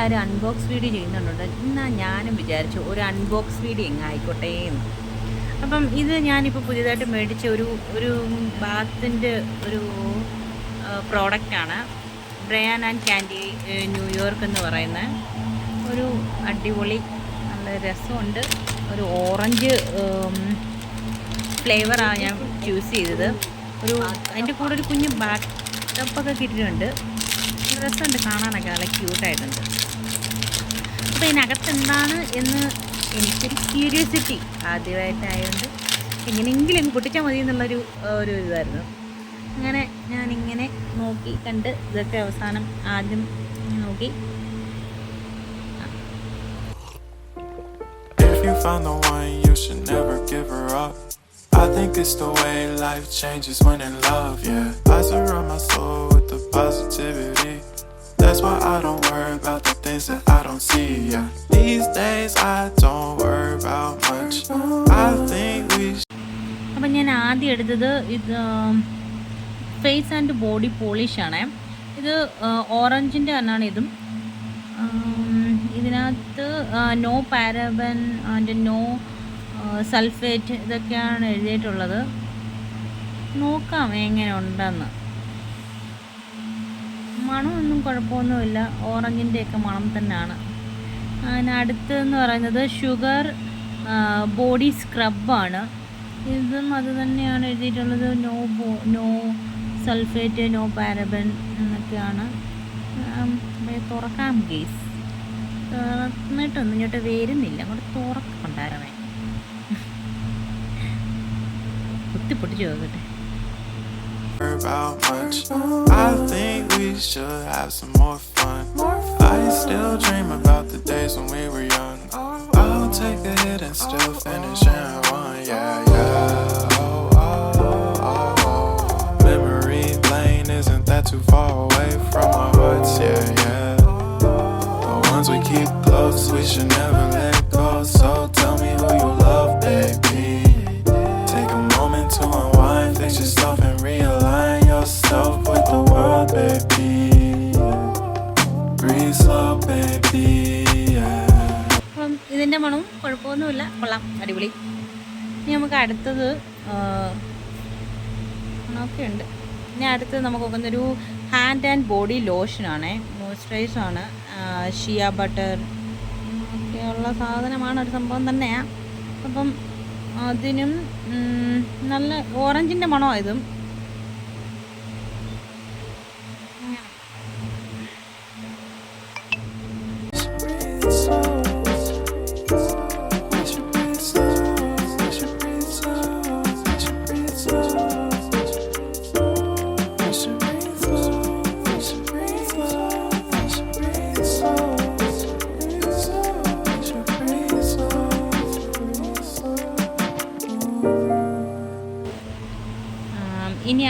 എല്ലാവരും unbox video ചെയ്യുന്നുണ്ട്. എന്നാൽ ഞാനും വിചാരിച്ചു ഒരു അൺബോക്സ് വീഡിയോ എങ്ങ് ആയിക്കോട്ടെ എന്ന്. അപ്പം ഇത് ഞാനിപ്പോൾ പുതിയതായിട്ട് മേടിച്ച ഒരു ഒരു ബാത്തിന്റെ ഒരു പ്രോഡക്റ്റാണ് ബ്രയാൻ ആൻഡ് ക്യാൻഡി ന്യൂയോർക്ക് എന്ന് പറയുന്ന ഒരു അടിപൊളി നല്ല രസമുണ്ട്. ഒരു ഓറഞ്ച് ഫ്ലേവറാണ് ഞാൻ ചൂസ് ചെയ്തത്. ഒരു അതിന്റെ കൂടെ ഒരു കുഞ്ഞ് ബാക്ക് ടപ്പൊക്കെ കിട്ടിയിട്ടുണ്ട് രസമുണ്ട്. കാണാനൊക്കെ നല്ല ക്യൂട്ടായിട്ടുണ്ട് അപ്പോൾ ഇതിനകത്ത് എന്താണ് എന്ന് എനിക്കൊരു ക്യൂരിയോസിറ്റി ആദ്യമായിട്ടായതുകൊണ്ട് എങ്ങനെയെങ്കിലും പൊട്ടിച്ചാൽ മതി എന്നുള്ളൊരു ഒരു ഇതായിരുന്നു അങ്ങനെ ഞാനിങ്ങനെ നോക്കി കണ്ട് ഇതൊക്കെ അവസാനം ആദ്യം നോക്കി If you find the one, you should never give her up. I think it's the way life changes when in love, yeah. I surround my soul with the positivity. That's why I don't worry about the things that I don't see, ya. These days I don't worry about much. I think we അപ്പം ഞാൻ ആദ്യം എടുത്തത് ഇത് face and body പോളിഷാണ് ഇത് ഓറഞ്ചിന്റെ തന്നെയാണ് ഇതും ഇതിനകത്ത് no paraben and no sulphate ഇതൊക്കെയാണ് എഴുതിയിട്ടുള്ളത് നോക്കാം എങ്ങനെ ഉണ്ടെന്ന് മണമൊന്നും കുഴപ്പമൊന്നുമില്ല. ഓറഞ്ചിന്റെയൊക്കെ മണം തന്നെയാണ്. അതിനടുത്തെന്ന് പറയുന്നത് ഷുഗർ ബോഡി സ്ക്രബാണ്. ഇതും അത് തന്നെയാണ് എഴുതിയിട്ടുള്ളത്. നോ ബോ നോ സൾഫേറ്റ് നോ പാരബൻ എന്നൊക്കെയാണ്. തുറക്കാം ഗേസ്. തുറന്നിട്ടൊന്നും ഇങ്ങോട്ട് വരുന്നില്ല. അങ്ങോട്ട് തുറക്കണ്ടായിരുന്നേ. കുത്തിപ്പൊട്ടിച്ച് ചോദിക്കട്ടെ. About much. I think we should have some more fun. I still dream about the days when we were young. Oh. I'll take a hit and still finish and one. Yeah, yeah. Oh, oh, oh, oh. Memory lane isn't that too far away from our hearts? Yeah, yeah. Oh. The ones we keep close, we should never let മണവും കുഴപ്പമൊന്നുമില്ല. കൊള്ളാം. അടിപൊളി. ഇനി നമുക്ക് അടുത്തത് ഒക്കെ ഉണ്ട്. ഇനി അടുത്തത് നമുക്ക് നോക്കുന്നൊരു ഹാൻഡ് ആൻഡ് ബോഡി ലോഷനാണ് മോയ്സ്ചറൈസറാണ് ഷിയ ബട്ടർ ഒക്കെയുള്ള സാധനമാണ്. ഒരു സംഭവം തന്നെയാണ് അപ്പം അതിനും നല്ല ഓറഞ്ചിന്റെ മണമാണ് ഇതും.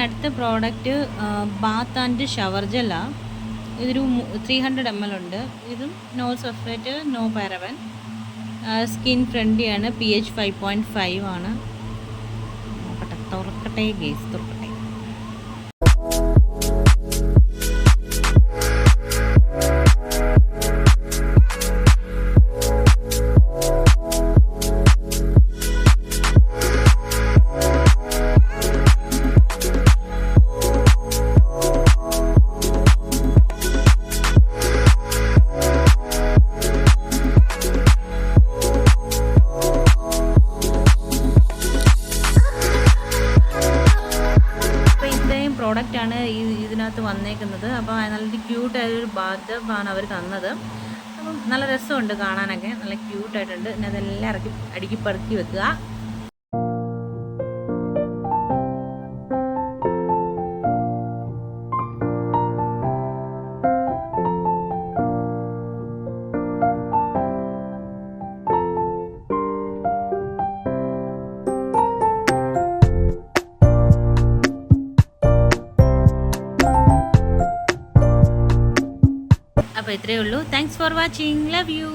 അടുത്ത പ്രോഡക്റ്റ് ബാത്ത് ആൻഡ് ഷവർ ജെല്ലാണ് ഇതൊരു ത്രീ ഹൺഡ്രഡ് എം എൽ ഉണ്ട്. ഇതും no sulphate no paraben skin ഫ്രണ്ട്ലിയാണ് P H five point five ആണ്. തുറക്കട്ടെ ഗേസ് തുറക്കട്ടെ. ഇതിനകത്ത് വന്നേക്കുന്നത്. അപ്പോൾ നല്ലൊരു ക്യൂട്ടായൊരു ബാത്തബാണ് അവർ തന്നത്. അപ്പം നല്ല രസമുണ്ട് കാണാനൊക്കെ. നല്ല ക്യൂട്ടായിട്ടുണ്ട്. പിന്നെ അതെല്ലാം ഇറക്കി അടുക്കി പെറുക്കി വെക്കുക. അപ്പോൾ ഇത്രയേ ഉള്ളൂ. Thanks for watching love you